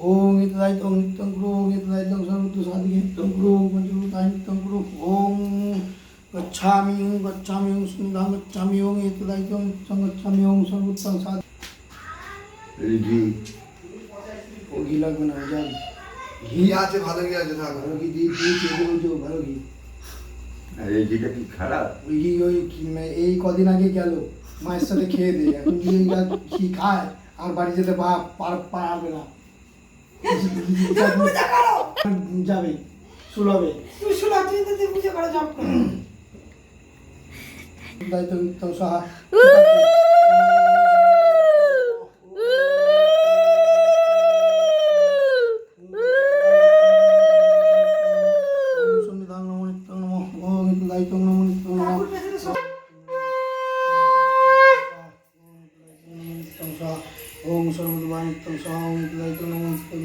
ওং ইতদায়িতং নিত্যং কুরু ওং ইতদায়িতং সর্বতু সাধিকে নিত্যং কুরু ওং পঞ্চভূতায় নিত্যং কুরু ওং গচ্ছামি ওং গচ্ছামি ওং সুন্দাং গচ্ছামি ওং ইতদায়িতং নিত্যং গচ্ছামি ওং সর্বতং সাধি ঘি ও ঘি লাগবে না যান ঘি আছে ভালো ঘি আছে থাক ভালো ঘি দিয়ে দিয়েছি এগুলো ভালো ঘি আর এই ঘিটা কি খারাপ ওই ঘি ওই এই কদিন আগে গেল মায়ের সাথে খেয়ে দেয় এখন ঘি খায় আর বাড়ি যেতে পারবে না পূজা করো যাবে সুলভে তুই শুনো তুই তো তুই পূজা করো জপ করো দায়িত্ব নিত্য সাহা সন্নিধান নমো নিত্য নমো ওম দায়িত্ব নমো নিত্য নমো ঠাকুর পেছনে সব ओम सर्वद्वार नित्यं सः ओम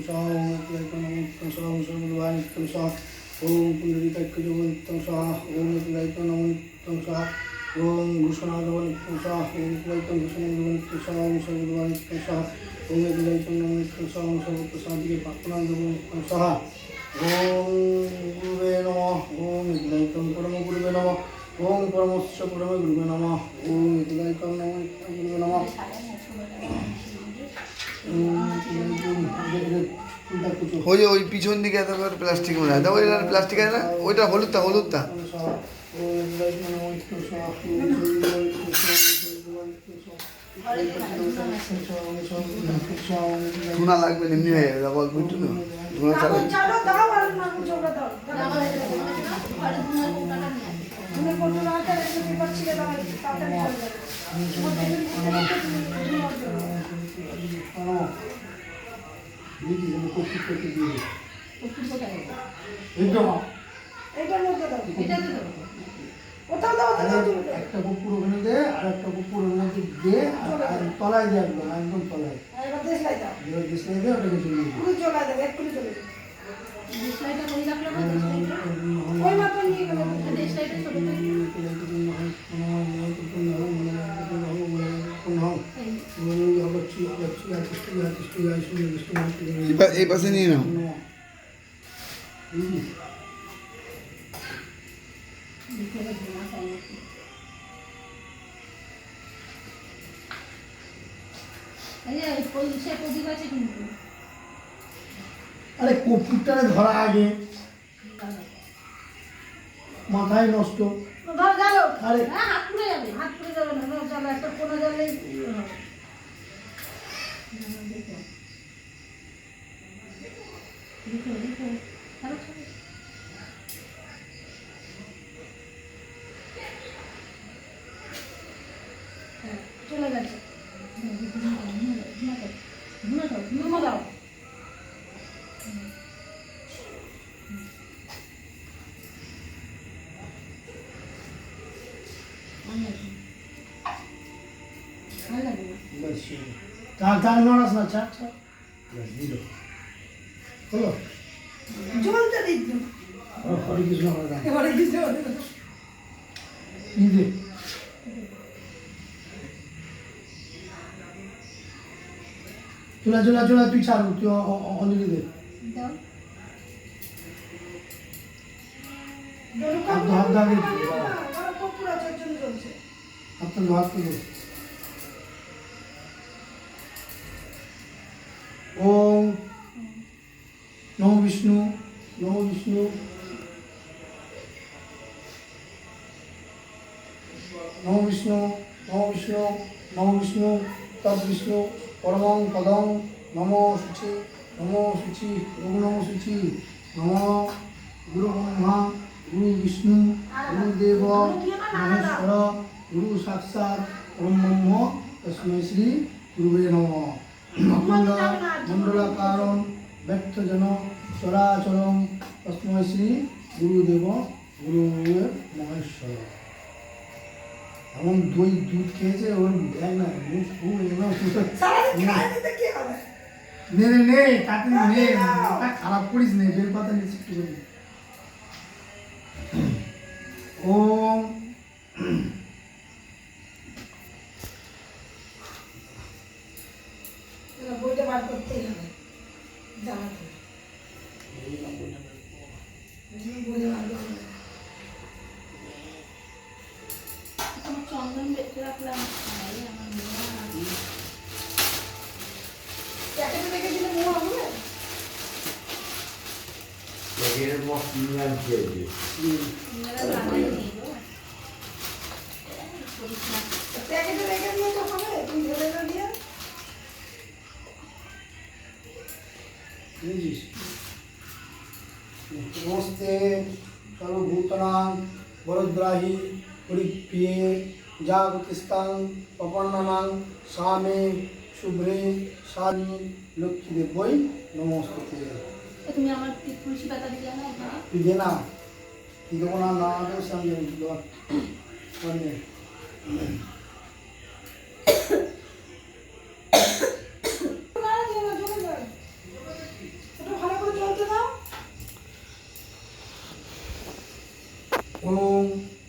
সহ ওম লাইকনমুক্তম সহ সর্ববানিকম সহ ওম পুণ্ডরিকাক্ষজবন্তম সহ ওম লাইকনমুক্তম সহ ওম ঘোষণাজবন্তম সহ ওম লাইকন ঘোষণাজবন্তম সহ ওম সর্ববানিকম সহ ওম লাইকনমুক্তম সহ ওম সর্বপ্রসাদিকে পাপনাজবন্তম সহ ওম গুরুবে নমঃ ওম লাইকন পরম গুরুবে নমঃ পরমস্য পরম গুরুবে নমঃ ওম লাইকন নমঃ গুরুবে নমঃ ওই যে ওই পিছন দিকে এত করে প্লাস্টিক মনে হয় ওইটা প্লাস্টিক আছে না ওইটা হলুদটা হলুদটা সোনা লাগবে এমনি হয়ে যাবে বল বুঝছ না ধুনা চালে Oh. আর না চোখে দাও তুমি কোন রাতে রেখে পেপার ছিঁড়ে দাও তাড়াতাড়ি চলে যাবে এইটার মধ্যে দাও ওটাও দাও ওটা দাও তুমি দাও। একটা কুকুর ওখানে দে আর একটা কুকুর মধ্যে দে তলায় দে একদম একদম তলায় এবার দেশলাই চলে যাবে পুরো চলে যাবে এক্ষুনি চলে এই পাশে নিয়ে নাও। আরে কপুরটারে ধরা আগে। মাথায় নষ্ট। আরে। হাত পুড়ে যাবে হাত পুড়ে যাবে না। না একটা কোনো জলে। চলে গেছে ঘুমো দাও চার চার নড়াস না চার। চার দিল। হলো? জলটা দিচ্ছ হরে কৃষ্ণ হরে রাম নিজে চলা চলা চলা তুই ছাড় তুই অ- অ- অ- অঞ্জলি দে। হাত হাত আগে। নমো বিষ্ণু নমো বিষ্ণু। নমো বিষ্ণু নমো বিষ্ণু নমো বিষ্ণু তদ বিষ্ণু পরমং পদং নমো শুচি নমো শুচি ওম নমো শুচি নমো গুরু ব্রহ্মা গুরু বিষ্ণু গুরু দেব মহেশ্বর গুরু সাক্ষাৎ পরম ব্রহ্ম তস্मै শ্রী গুরুবে নম। মণ্ডলাকারণ ব্যক্তজন চরাচরম তস্मै শ্রী গুরুদেব গুরু মহেশ্বর। এমন দই দুধ খেয়েছে ওর দেখ না মুখ ফুল এগুলো নে নে নে তাতে নে মাথা খারাপ করিস নে বেল পাতা নিচ্ছি একটু ওম প্যাকেটের মত নিয়ে আনছি আজকে মেয়েরা জানাই নেই গো করিস না প্যাকেটে রেখে দিলে তো হবে তুমি ঢেলে না দিয়ে বুঝিস নমস্তে সর্বভূতনাং বরদ্রাহি পরিপ্রিয়ে জাগতিস্তাং পপন্নানাং সামে শুভ্রে সানি লক্ষ্মীদেব বই নমস্তে এ তুমি আমার তুলসী পাতা দিলে না? ওখানে তুই দে না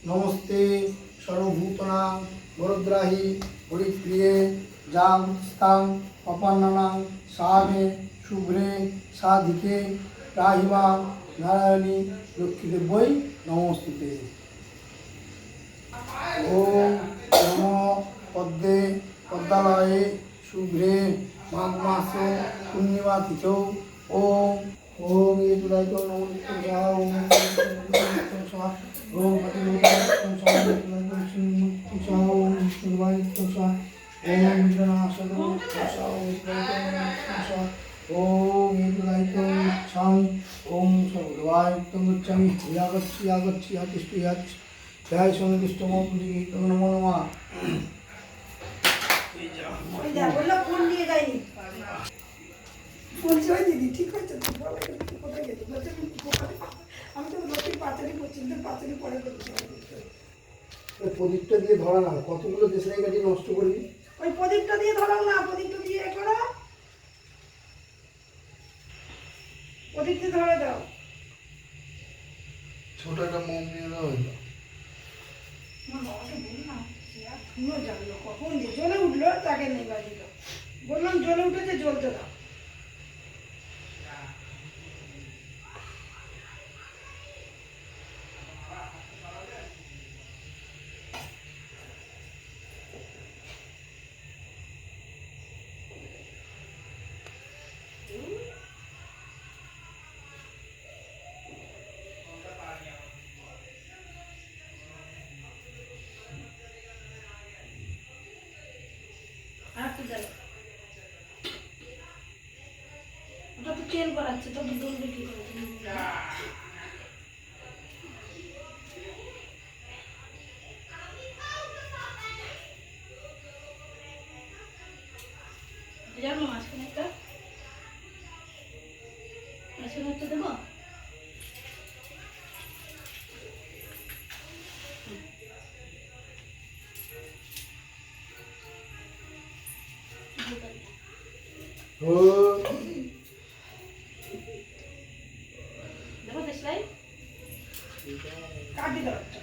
নমস্তে সর্বভূতনাং বরদ্রাহি হরিপ্রিয়ে জাম স্তাং অপান্নানাং সামে শুভ্রে সাধিকে রাহিমা নারায়ণী লক্ষ্মীদেব বই নমস্তুতে। ওম নম পদ্মে পদ্মালয়ে শুভ্রে মাঘ মাস পূর্ণিমা তিথৌ ওম ওম এ জুলাই ওম ওম ওম ওম ওম নিত্যং স্বাহা, ওম ইয়াতিষ্ঠি ইয়াতিষ্ঠি জয় সন্তুষ্ট মন্ত্রী নমো নমঃ। ওই যা বলল ফোন নিয়ে যায়নি। বলছি ওই দিদি ঠিক হয়েছে তো? বলে কোথায় গেছি? বলছে আমি তো করছি পরে করছি প্রদীপটা দিয়ে ধরা না কতগুলো দেশের গাড়ি নষ্ট করবি? ওই প্রদীপটা দিয়ে ধরাও না প্রদীপটা দিয়ে করো প্রদীপ দিয়ে ধরে দাও। ছোট একটা মোম নিয়ে দাও। আমার বাবাকে বললাম সে জানলো কখন যে জ্বলে উঠল তাকে নেই বাজিল বললাম জ্বলে উঠেছে জ্বলতে দাও। আর কি যাবে ওটা তো তেল বাড়াচ্ছে জানো মাঝখানে একটা? মাঝখানে একটা দেবো? কাটি দাও একটা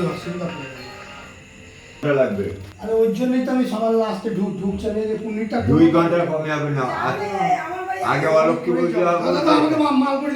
এই অসুবিধা পড়ে লাগবে। আরে ওই জন্যই তো আমি সবার লাস্টে ঢুক ঢুকছে না যে পুনিরটা দুই ঘণ্টা কমে যাবে না। আগে অলক্ষী বলতে হবে। দাদা, আমাকে মাল করে